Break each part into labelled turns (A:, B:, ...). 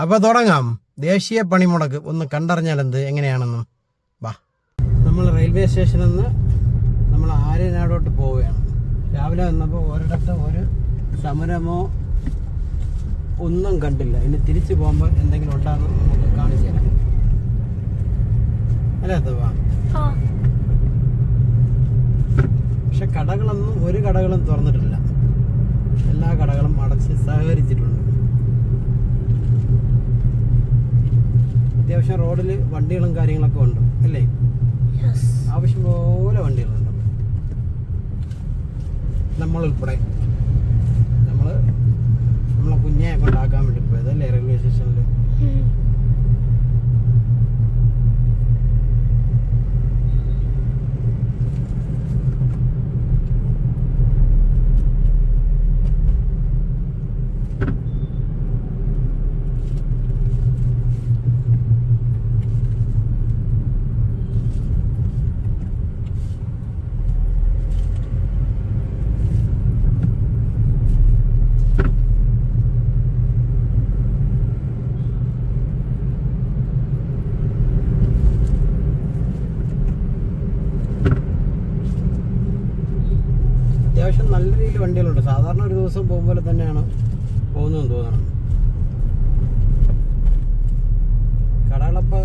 A: അപ്പോൾ തുടങ്ങാം. ദേശീയ പണിമുടക്ക് ഒന്ന് കണ്ടറിഞ്ഞാൽ എന്ത്? എങ്ങനെയാണെന്നും. വാ. നമ്മൾ റെയിൽവേ സ്റ്റേഷനിൽ നിന്ന് നമ്മൾ ആര്യനാടോട്ട് പോവുകയാണ്. രാവിലെ വന്നപ്പോൾ ഒരിടത്ത് ഒരു സമരമോ ഒന്നും കണ്ടില്ല. ഇനി തിരിച്ചു പോകുമ്പോൾ എന്തെങ്കിലും ഉണ്ടാകും നമുക്ക് കാണിച്ചു തരാം. അല്ലേ അഥവാ? പക്ഷെ കടകളൊന്നും ഒരു കടകളും തുറന്നിട്ടില്ല. എല്ലാ കടകളും അടച്ച് സഹകരിച്ചിട്ടുണ്ട്. അത്യാവശ്യം റോഡിൽ വണ്ടികളും കാര്യങ്ങളൊക്കെ ഉണ്ട് അല്ലേ? ആവശ്യം പോലെ വണ്ടികളുണ്ട്. നമ്മളുൾപ്പെടെ. നമ്മൾ നമ്മളെ കുഞ്ഞെ കൊണ്ടാക്കാൻ വേണ്ടി പോയത് അല്ലേ റെയിൽവേ സ്റ്റേഷനിൽ അത്യാവശ്യം നല്ല രീതിയിൽ വണ്ടികളുണ്ട്. സാധാരണ ഒരു ദിവസം പോകുമ്പോൾ തന്നെയാണ് പോകുന്നതെന്ന് തോന്നണം കടകളപ്പോൾ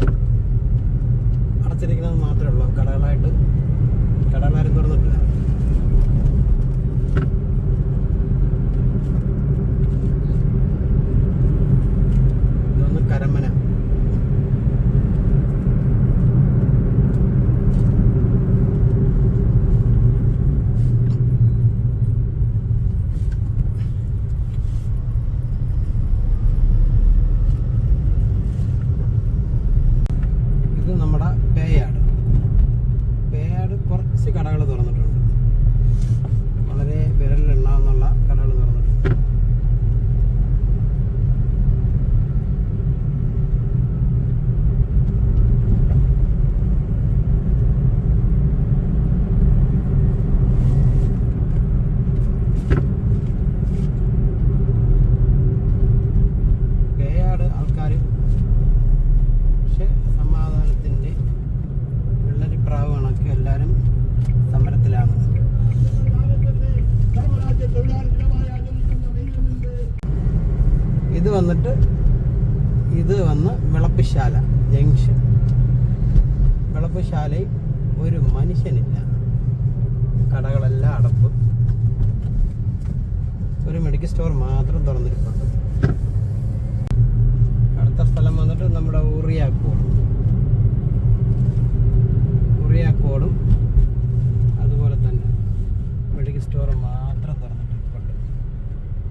A: അടച്ചിരിക്കുന്നത് കുറച്ച് കടകൾ തുറന്നിട്ടുണ്ട്. വന്നിട്ട് ഇത് വന്ന് വിളപ്പുശാല ജംഗ്ഷൻ. വിളപ്പുശാലയിൽ ഒരു മനുഷ്യനില്ല. കടകളെല്ലാം അടപ്പ്. ഒരു മെഡിക്കൽ സ്റ്റോർ മാത്രം തുറന്നിരിപ്പുണ്ട്. അടുത്ത സ്ഥലം വന്നിട്ട് നമ്മുടെ ഉറിയാക്കോട് ഉറിയാക്കോടും അതുപോലെ തന്നെ മെഡിക്കൽ സ്റ്റോർ മാത്രം തുറന്നിട്ടുണ്ട്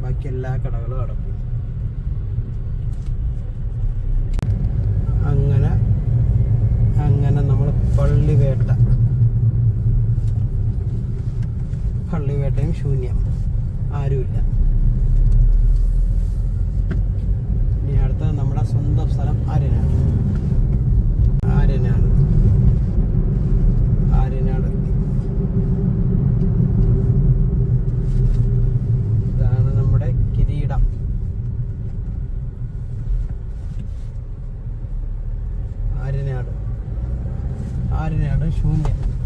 A: ബാക്കി എല്ലാ കടകളും അടക്കും പള്ളിവേട്ടയും ശൂന്യം. ആരുമില്ല. ഇനി അടുത്തത് നമ്മുടെ സ്വന്തം സ്ഥലം ആര്യനാട്. ആര്യനാട്. ആര്യനാട്. ഇതാണ് ആര്യനാട്. ആര്യനാട് ശൂന്യം.